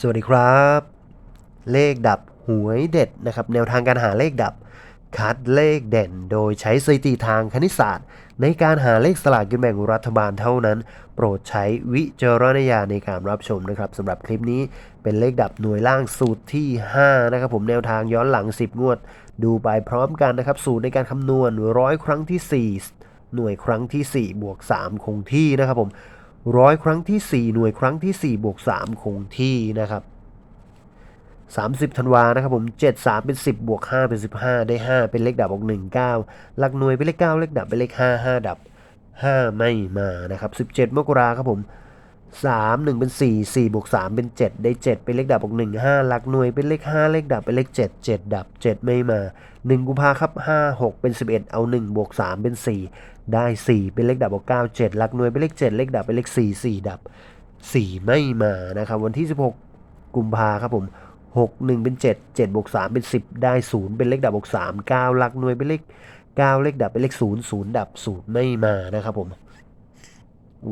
สวัสดีครับ เลขดับหวยเด็ดนะครับแนวทางการหาเลขดับ คัดเลขเด่น โดยใช้สถิติทางคณิตศาสตร์ ในการหาเลขสลากกินแบ่งรัฐบาลเท่านั้น โปรดใช้วิจารณญาณในการรับชมนะครับสำหรับคลิปนี้เป็นเลขดับหน่วยล่างสูตรที่ 5 นะครับผมแนวทางย้อนหลัง 10 งวด ดูไปพร้อมกันนะครับสูตรในการคำนวณร้อยครั้งทีสี่4 หน่วยครั้งทีสี่ 4 บวก 3 คงที่นะครับผม ร้อยครั้งทีสี่ 4 หน่วยครั้งทีสี่ 4 บวก 3 คงที่นะครับ 30ธันวานะครับผม 7 3 เป็น 10 บวก 5 เป็น 15 ได้ 5 เป็นเลขดับออก 1 9 หลักหน่วยเป็นเลข 9 เลขดับเป็นเลข 5 5 ดับ 5 ไม่มานะครับ 17 มกราครับผม 3 1 เป็น 4 4บวก3เป็น 7 ได้ 7 เป็นเลขดับออก1 5 หลักหน่วยเป็นเลข 5 เลขดับเป็นเลข 7 7 ดับ 7 ไม่มา 1 กุมภาครับ 5 6 เป็น 11 เอา 1 บวก 3 เป็น 4 ได้ 4 เป็นเลขดับออก9 7 หลักหน่วยเป็นเลข 7 เลขดับเป็นเลข 4 4 ดับ 4 ไม่มานะครับวันที่ 16 กุมภาครับผม6 1 เป็น 7 7บวก3เป็น 10 ได้ 0 เป็นเลขดับบวก3 9 หลักหน่วยเป็นเลข 9 เลขดับเป็นเลข 0 0 ดับ 0 ไม่มานะครับผม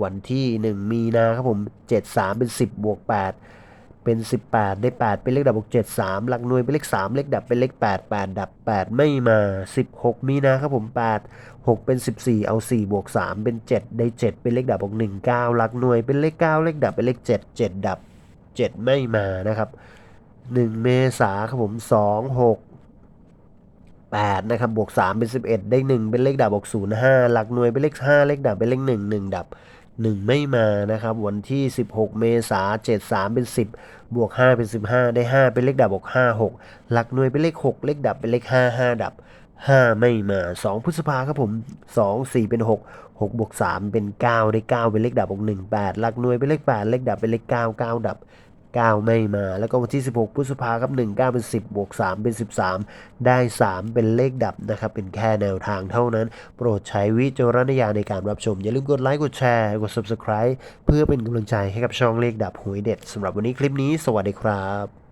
วันที่ 1 มีนาครับผม 7 3 เป็น 10 บวก 8 เป็น 18 ได้ 8 เป็นเลขดับบวก7 3 หลักหน่วยเป็นเลข 3 เลขดับเป็นเลข 8 8 ดับ 8 ไม่มา 16 มีนาครับผม 8 6 เป็น 14 เอา 4 บวก 3 เป็น 7 ได้ 7 เป็นเลขดับบวก1 9 หลักหน่วยเป็นเลข 9 เลขดับเป็นเลข 7 7 ดับ 7 ไม่มานะครับ 1 เมษาครับผม 2 6 8นะครับบวก 3 เป็น 11 ได้ 1 เป็นเลขดับบวก0 5 หลักหน่วยเป็นเลข 5 เลขดับเป็นเลข 1 1 ดับ 1 ไม่มานะครับวันที่ 16 เมษา7 3 เป็น 10 บวก 5 เป็น 15 ได้ 5 เป็นเลขดับบวก 5 6 หลักหน่วยเป็นเลข 6 เลขดับเป็นเลข 5 5 ดับ 5 ไม่มา 2 พฤษภาครับผม 2 4 เป็น 6 6บวก3เป็น 9 ได้ 9 เป็นเลขดับบวก1 8 หลักหน่วยเป็นเลข 8 เลขดับเป็นเลข 9 9 ดับ 9 ไม่มา แล้วก็วันที่ 16 พฤษภาครับ 1 9 เป็น 10 บวก 3 เป็น 13 ได้ 3 เป็นเลขดับนะครับ เป็นแค่แนวทางเท่านั้น โปรดใช้วิจารณญาณในการรับชม อย่าลืมกดไลค์ กดแชร์ กด Subscribe เพื่อเป็นกำลังใจให้กับช่องเลขดับหวยเด็ดสำหรับวันนี้คลิปนี้ สวัสดีครับ